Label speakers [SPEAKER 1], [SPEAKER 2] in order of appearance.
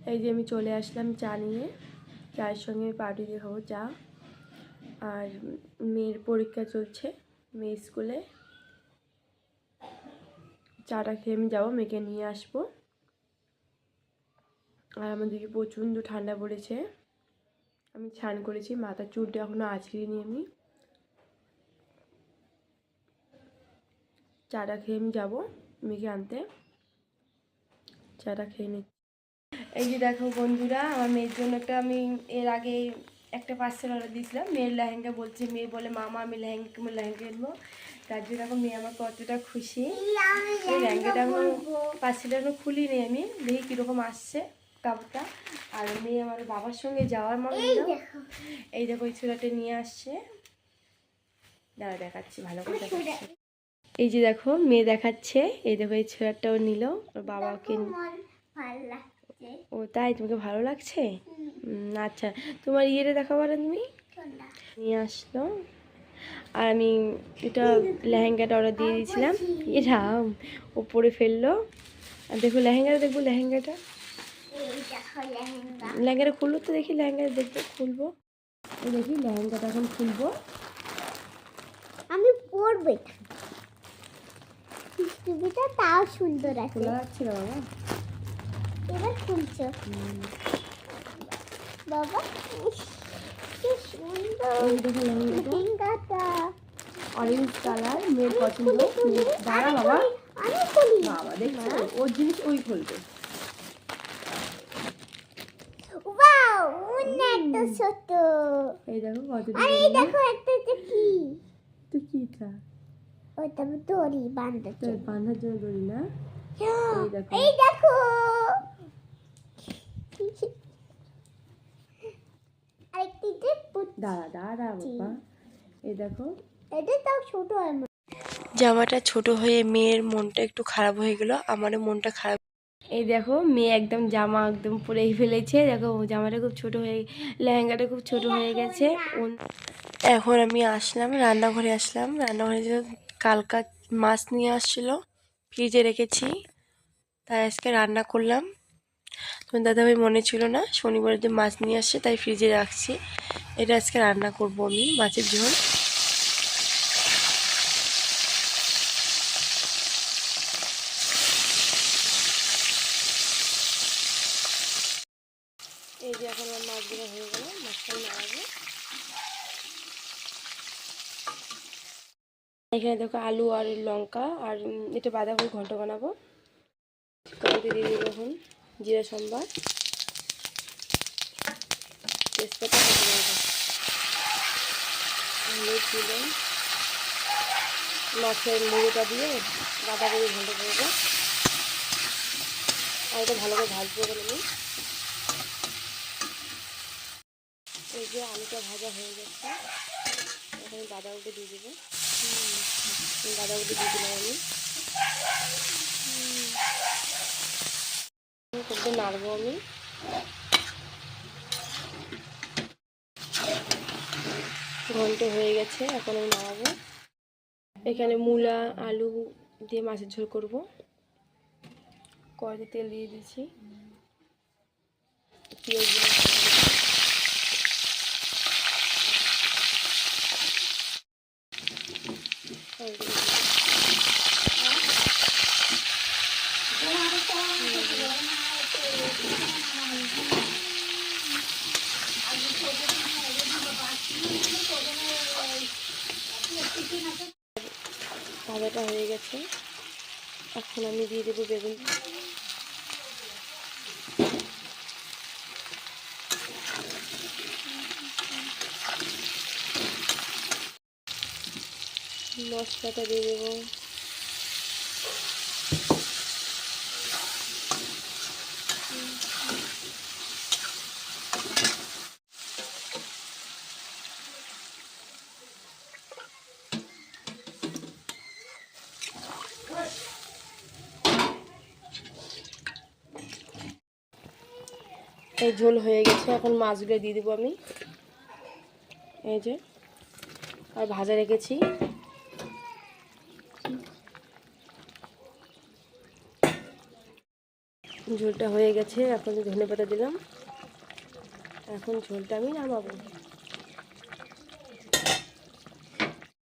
[SPEAKER 1] এই যে আমি চলে আসলাম চা নিয়ে। চায়ের সঙ্গে আমি পাউরুটি দিয়ে খাব চা। আর মেয়ের পরীক্ষা চলছে, মেয়ে স্কুলে। চাটা খেয়ে আমি যাব, মেয়েকে নিয়ে আসব। আর আমাদেরকে প্রচণ্ড ঠান্ডা পড়েছে। আমি স্নান করেছি, মাথার চুলটা এখনও আছড়িয়ে নি আমি। চাটা খেয়ে আমি যাব মেয়েকে আনতে। চাটা খেয়ে নিচ্ছি। এই যে দেখো বন্ধুরা আমার মেয়ের জন্য একটা আমি এর আগে একটা পার্সেল অর্ডার দিয়েছিলাম। মেয়ের লেহেঙ্গা বলছে মেয়ে বলে মামা আমি লেহেঙ্গা লেহেঙ্গা কিনবো। তার জন্য এখন মেয়ে আমার কতটা খুশি। এই লেহেঙ্গাটা এখন পার্সেলটা এখনও খুলিনি আমি। দেখি কীরকম আসছে কাপড়টা আর মেয়ে আমার বাবার সঙ্গে যাওয়ার মনে এই দেখো। এই ছোলাটা নিয়ে আসছে। দাঁড়া দেখাচ্ছি ভালো করে দেখাচ্ছি। এই যে দেখো মেয়ে দেখাচ্ছে। এই দেখো এই ছোলাটাও নিল। ওর বাবাকে
[SPEAKER 2] ভালো
[SPEAKER 1] তাই তোমাকে ভালো লাগছে? আচ্ছা তোমার ইয়েটা দেখাবো না তুমি? নিয়ে আসলো। আর আমি এটা লেহেঙ্গাটা অর্ডার দিয়ে দিয়েছিলাম। এটা ওপরে ফেলল। আর দেখো লেহেঙ্গাটা দেখব লেহেঙ্গাটা? লেহেঙ্গাটা খুলবো তো দেখি লেহেঙ্গাটা দেখব খুলবো। দেখি লেহেঙ্গাটা এখন খুলবো।
[SPEAKER 2] আমি পরবো তাও সুন্দর আছে
[SPEAKER 1] বাবা।
[SPEAKER 2] এবার খুলছো বাবা কি সুন্দর
[SPEAKER 1] অরেঞ্জ কালার মেয়ের পছন্দ দাঁড়া বাবা। বাবা দেখছ? ওর জিনিস ওই খুলবে।
[SPEAKER 2] ছোট।
[SPEAKER 1] এই দেখো কত
[SPEAKER 2] এই দেখো একটা কি?
[SPEAKER 1] তো কিটা
[SPEAKER 2] ওটা দড়ি বাঁধা
[SPEAKER 1] তোর বাঁধার জন্য দড়ি না? এই দেখো।
[SPEAKER 2] এই দেখো আরেকটি যে পুত-
[SPEAKER 1] দাঁড়া দাঁড়া বাবা। এই দেখো।
[SPEAKER 2] এটা তাও ছোট
[SPEAKER 1] জামাটা ছোট হয়ে মেয়ের মনটা একটু খারাপ হয়ে গেল আমারও মনটা খারাপ। এই দেখো মেয়ে একদম জামা একদম পরেই ফেলেছে। দেখো জামাটা খুব ছোট হয়ে লেহেঙ্গাটা খুব ছোট হয়ে গেছে। এখন আমি আসলাম রান্নাঘরে আসলাম। রান্নাঘরে যে কালকা মাছ নিয়ে আসছিল ফ্রিজে রেখেছি। তাই আজকে রান্না করলাম। তোমার দাদাভাই মনে ছিল না, শনিবার যে মাছ নিয়ে আসছে তাই ফ্রিজে রাখছি। এটা আজকে রান্না করব আমি, মাছের ঝোল। এই যে এখন আমার মাছগুলো হয়ে গেল, মাছটা এখানে দেখো আলু আর লঙ্কা, আর এটা বাঁধাকপি ঘন্ট বানাবো। দিয়ে দিব জিরা সম্বার। মাছের মুড়োটা দিয়ে বাঁধাকপি ঘন্ট করব আর এটা ভালো করে ভাজবো আমি। এই যে আলুটা ভাজা হয়ে গেছে। এখন বাঁধাকপি দিয়ে দেবো। বাঁধাকপি দিয়ে দিলাম আমি। একটু নাড়বো আমি। ঘন্ট হয়ে গেছে, এখন আমি নাড়াবো। এখানে মূলা, আলু দিয়ে মাছের ঝোল করব। কড়াইতে তেল দিয়ে দিচ্ছি পেঁয়াজগুলো ভাজাটা হয়ে গেছে। এখন আমি দিয়ে দেবো বেগুন। মশলাটা দিয়ে দেবো। এই ঝোল হয়ে গেছে, এখন মাছগুলো দিয়ে দেবো আমি। এই যে, আর ভাজা রেখেছি। ঝোলটা হয়ে গেছে, এখন ধনে পাতা দিলাম। এখন ঝোলটা আমি নামাবো।